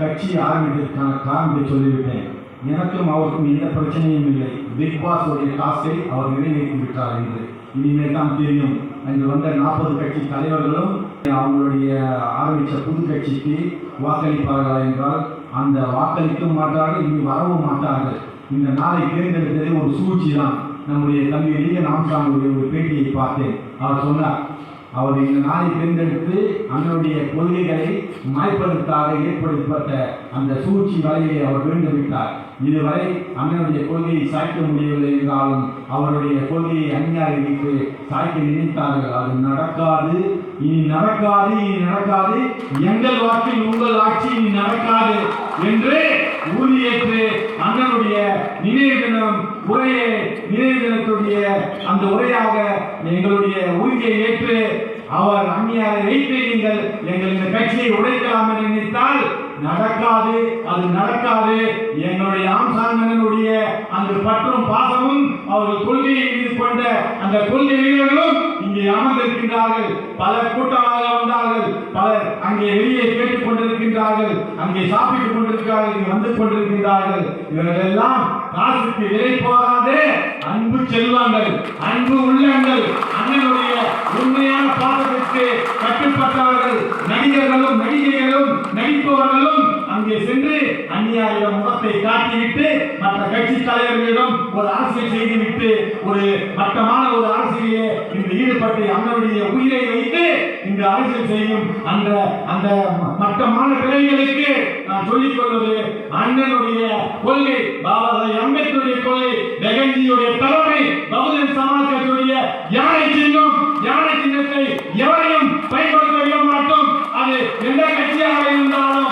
கட்சி ஆரம்பித்ததற்கான காரணத்தை சொல்லிவிட்டேன். எனக்கும் அவருக்கும் எந்த பிரச்சனையும் இல்லை. பிக் பாஸ் உடைய காசை அவர் நிறைவேற்றி விட்டார் என்று. இனிமேல் தான் தெரியும். அங்கு வந்த நாற்பது கட்சி தலைவர்களும் அவங்களுடைய ஆரம்பித்த புது கட்சிக்கு வாக்களிப்பார்களா என்றால் அந்த வாக்களிக்க மாட்டார்கள் இனி வரவும் மாட்டார்கள். இந்த நாளை தேர்ந்தெடுத்ததே ஒரு சூழ்ச்சி தான் நம்முடைய தம்பி எளிய நாம்சாமுடைய ஒரு பேட்டியை பார்த்தேன். அவர் சொன்னார் அவர் இந்த நாளை தேர்ந்தெடுத்து அண்ணனுடைய கொள்கைகளை மாய்ப்பதற்காக ஏற்படுத்தப்பட்ட அந்த சூழ்ச்சி வலையை அவர் வேண்டுவிட்டார் இதுவரை அண்ணனுடைய கொள்கையை சாய்க்க முடியவில்லை என்றாலும் அவருடைய கொள்கையை அந்நியாரிக்கு சாய்க்க நினைத்தார்கள். அது நடக்காது இனி நடக்காது இனி நடக்காது. எங்கள் வாக்கில் உங்கள் ஆட்சி இனி நடக்காது என்று உறுதியேற்று நினைவு தினம் உரையை நினைவு தினத்துடைய அந்த உரையாக எங்களுடைய உறுதியை ஏற்று அவர் அந்நியாரை வைத்து நீங்கள் எங்கள் இந்த கட்சியை உடைக்கலாம் என்று நினைத்தால் நடக்காது அது நடக்காது. எங்களுடைய ஆம்சாங்கனுடைய அந்த பற்றும் பாசமும் அவர்கள் கொள்கையை மீது கொண்ட அந்த கொள்கை வீரர்களும் இங்கே அமர்ந்திருக்கின்றார்கள். பல கூட்டமாக வந்தார்கள் பலர் அங்கே வெளியே அங்கே சாப்பிட்டுக் கொண்டிருக்கிறார்கள் இங்கே வந்து கொண்டிருக்கின்றார்கள். இவர்களெல்லாம் காசுக்கு விலை போகாதே. அன்பு செல்வாங்கள் அன்பு உள்ளங்கள் அண்ணனுடைய உண்மையான பாதத்திற்கு கட்டுப்பட்டவர்கள் நடிகர்களும் நடிகைகளும் நடிப்பவர்களும் அங்கே சென்று அந்நியாரிடம் முகத்தை காட்டிவிட்டு மற்ற கட்சி தலைவர்களிடம் ஒரு அரசியல் செய்துவிட்டு ஒரு மட்டமான ஒரு அரசியலே இந்த ஈடுபட்டு அண்ணனுடைய உயிரை வைத்து இந்த அரசியல் செய்யும் அந்த அந்த மட்டமான பிள்ளைகளுக்கு நான் சொல்லிக் கொள்வது அண்ணனுடைய கொள்கை. பாபா அம்பேத்கருடைய கொள்கை பெகஞ்சியுடைய தலைமை பகுஜன் சமாஜ் கட்சியுடைய யானை சின்னம் யானை சின்னத்தை எவரையும் பயன்படுத்த விட மாட்டோம் அது எந்த கட்சியாக இருந்தாலும்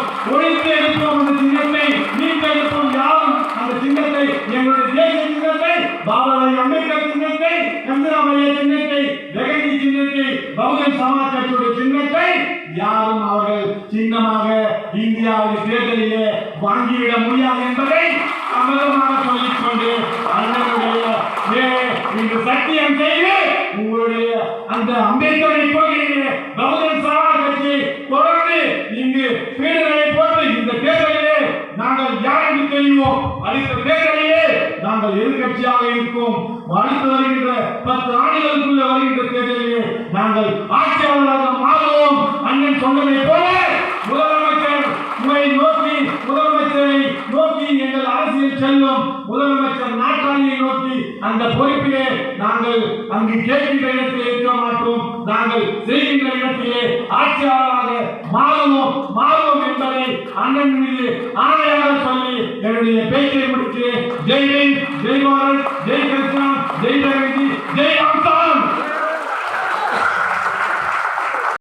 ஒழித்து எடுப்போம் அந்த சின்னத்தை மீட்டு எடுப்போம் யாரும். அந்த சின்னத்தை எங்களுடைய தேசிய சின்னத்தை பாபா சாஹேப் அம்பேத்கர் சின்னத்தை கந்தராமைய சின்னத்தை பெகஞ்சி சின்னத்தை பகுஜன் சமாஜ் கட்சியுடைய சின்னத்தை யாரும் அவர்கள் சின்னமாக இந்தியாவில் தேர்தலிலே வாங்கிவிட முடியாது என்பதை அமலமாக சொல்லிக் கொண்டு அண்ணனுடைய வே- இந்த சத்தியம் செய்து உங்களுடைய அந்த அம்பேத்கரை கொள்கையிலே பகுஜன் சமாஜ் கட்சி தொடர்ந்து இங்கு பீடுகளை போட்டு இந்த தேர்தலிலே நாங்கள் யார் செய்வோம். தெரிவோம் நாங்கள் எதிர்கட்சியாக இருக்கோம். அடுத்து வருகின்ற பத்து ஆண்டுகளுக்குள்ள வருகின்ற தேர்தலிலே நாங்கள் ஆட்சியாளராக மாறுவோம். அண்ணன் சொன்னதை போல முதலமைச்சர் உங்களை நோக்கி முதலமைச்சரை நோக்கி எங்கள் அரசியல் செல்லும். முதலமைச்சர் நாட்டாளியை நோக்கி அந்த பொறுப்பிலே நாங்கள் அங்கு கேட்கின்ற இடத்திலே இருக்க மாட்டோம். நாங்கள் செய்கின்ற இடத்திலே ஆட்சியாளராக மாறுவோம் மாறுவோம் என்பதை அண்ணன் மீது ஆணையாக சொல்லி என்னுடைய பேச்சை முடித்து ஜெய் ஜெய் ஜெய் பாரத்